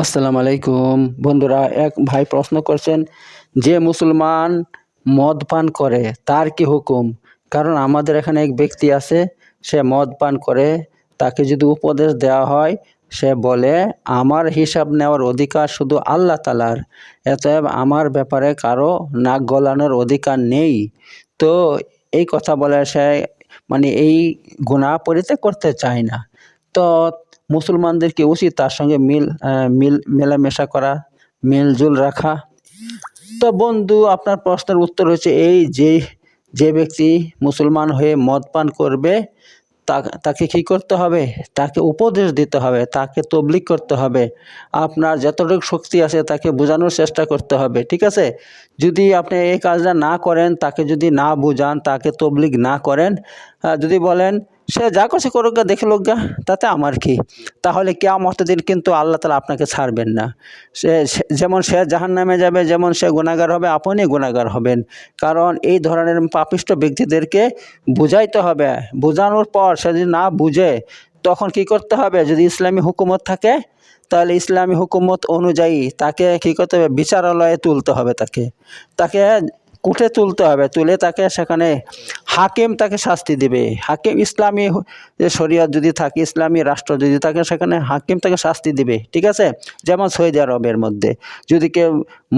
আসসালামু আলাইকুম। বন্ধুরা, এক ভাই প্রশ্ন করছেন, যে মুসলমান মদ পান করে, তার কি হুকুম? কারণ আমাদের এখানে এক ব্যক্তি আছে, সে মদ পান করে, তাকে যদি উপদেশ দেওয়া হয়, সে বলে, আমার হিসাব নেওয়ার অধিকার শুধু আল্লাহ তালার এতএব আমার ব্যাপারে কারও নাক গলানোর অধিকার নেই। তো এই কথা বলে সে মানে এই গুণা পরিত্যাগ করতে চায় না। তো মুসলমানদেরকে উচিত তার সঙ্গে মিল মিল, মেলামেশা করা মিলজুল রাখা। তো বন্ধু, আপনার প্রশ্নের উত্তর হচ্ছে এই যে যে ব্যক্তি মুসলমান হয়ে মদ পান করবে তাকে কি করতে হবে? তাকে উপদেশ দিতে হবে, তাকে তবলিক করতে হবে। আপনার যতটুকু শক্তি আছে তাকে বোঝানোর চেষ্টা করতে হবে, ঠিক আছে? যদি আপনি এই কাজটা না করেন, তাকে যদি না বোঝান, তাকে তবলিক না করেন যদি বলেন সে যা করছে করুক গা, দেখে লোক গা, তাতে আমার কি? তাহলে কেয়ামত দিন কিন্তু আল্লাহ তালা আপনাকে ছাড়বেন না। সে যেমন সে জাহান নামে যাবে, যেমন সে গুণাগার হবে, আপনি গুণাগার হবেন। কারণ এই ধরনের পাপিষ্ট ব্যক্তিদেরকে বুঝাইতে হবে। বোঝানোর পর সে যদি না বুঝে, তখন কি করতে হবে? যদি ইসলামী হুকুমত থাকে, তাহলে ইসলামী হুকুমত অনুযায়ী তাকে কী করতে হবে? বিচারালয়ে তুলতে হবে তাকে। তাকে কুঠে তুলতে হবে, তুলে তাকে সেখানে হাকিম তাকে শাস্তি দিবে। হাকিম ইসলামী যে শরিয়ত যদি থাকে, ইসলামী রাষ্ট্র যদি থাকে, সেখানে হাকিম তাকে শাস্তি দিবে, ঠিক আছে? যেমন সৌদি আরবের মধ্যে। যদি কেউ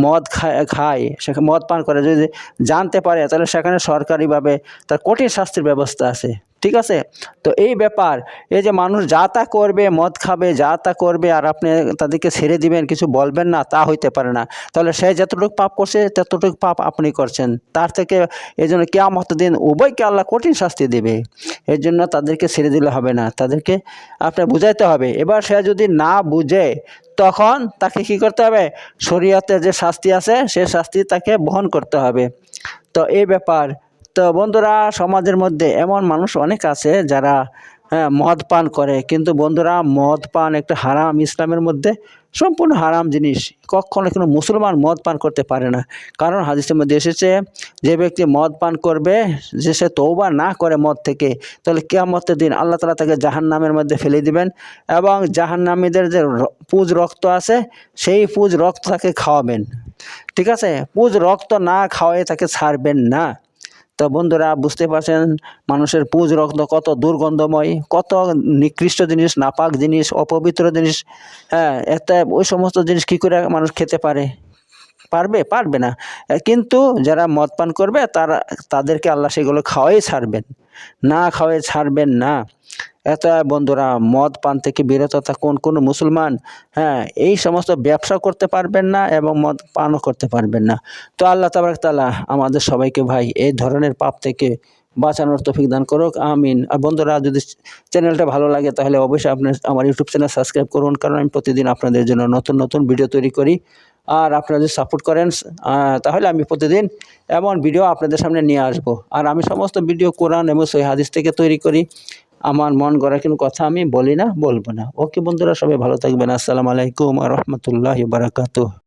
মদ খায় খায় সেখানে মদ পান করে, যদি জানতে পারে, তাহলে সেখানে সরকারিভাবে তার কঠিন শাস্তির ব্যবস্থা আছে। ঠিক আছে? তো এই ব্যাপার, এই যে মানুষ যা তা করবে, মদ খাবে, যা তা করবে আর আপনি তাদেরকে ছেড়ে দিবেন, কিছু বলবেন না, তা হইতে পারে না। তাহলে সে যতটুকু পাপ করছে, ততটুকু পাপ আপনি করছেন। তার থেকে এই জন্য কেয়ামত দিন উভয়কে আল্লাহ কঠিন শাস্তি দেবে। এর জন্য তাদেরকে ছেড়ে দিলে হবে না। তাদেরকে আপনার বুঝাইতে হবে। এবার সে যদি না বুঝে, তখন তাকে কি করতে হবে? শরীয়তে যে শাস্তি আছে, সে শাস্তি তাকে বহন করতে হবে। তো এই ব্যাপার তো বন্ধুরা, সমাজের মধ্যে এমন মানুষ অনেক আছে যারা হ্যাঁ মদ পান করে। কিন্তু বন্ধুরা, মদ পান একটা হারাম ইসলামের মধ্যে সম্পূর্ণ হারাম জিনিস। কখনো কোনো মুসলমান মদ পান করতে পারে না। কারণ হাদিসের মধ্যে এসেছে, যে ব্যক্তি মদ পান করবে, যে সে তৌবা না করে মদ থেকে, তাহলে কেয়ামতের দিন আল্লাহ তালা তাকে জাহান নামের মধ্যে ফেলে দিবেন এবং জাহান্নামীদের যে পুজ রক্ত আছে, সেই পুজ রক্ত তাকে খাওয়াবেন। ঠিক আছে? পুজ রক্ত না খাওয়াই তাকে ছাড়বেন না। তো বন্ধুরা বুঝতে পারছেন মানুষের পুজ রক্ত কত দুর্গন্ধময়, কত নিকৃষ্ট জিনিস, নাপাক জিনিস, অপবিত্র জিনিস হ্যাঁ এতে ওই সমস্ত জিনিস কী করে মানুষ খেতে পারে? পারবে? পারবে না। কিন্তু যারা মদ পান করবে, তারা, তাদেরকে আল্লাহ সেগুলো খাওয়াই ছাড়বেন। না খাওয়াই ছাড়বেন না। এত বন্ধুরা মদ পান থেকে বিরত থাকুন, কোনো মুসলমান হ্যাঁ এই সমস্ত ব্যবসা করতে পারবেন না এবং মদ পানও করতে পারবেন না। তো আল্লাহ তাবারক তাআলা আমাদের সবাইকে ভাই এই ধরনের পাপ থেকে বাঁচানোর তৌফিক দান করুক, আমিন। আর বন্ধুরা যদি চ্যানেলটা ভালো লাগে তাহলে অবশ্যই আপনি আমার ইউটিউব চ্যানেল সাবস্ক্রাইব করুন, কারণ আমি প্রতিদিন আপনাদের জন্য নতুন নতুন ভিডিও তৈরি করি। আর আপনারা যদি সাপোর্ট করেন তাহলে আমি প্রতিদিন এমন ভিডিও আপনাদের সামনে নিয়ে আসব। আর আমি সমস্ত ভিডিও কোরআন এবং সহি হাদিস থেকে তৈরি করি। আমার মন গড়া কোনো কথা আমি বলি না, বলব না। ওকে বন্ধুরা, সবাই ভালো থাকবেন। আসসালামু আলাইকুম রহমতুল্লাহ বারাকাতুহ।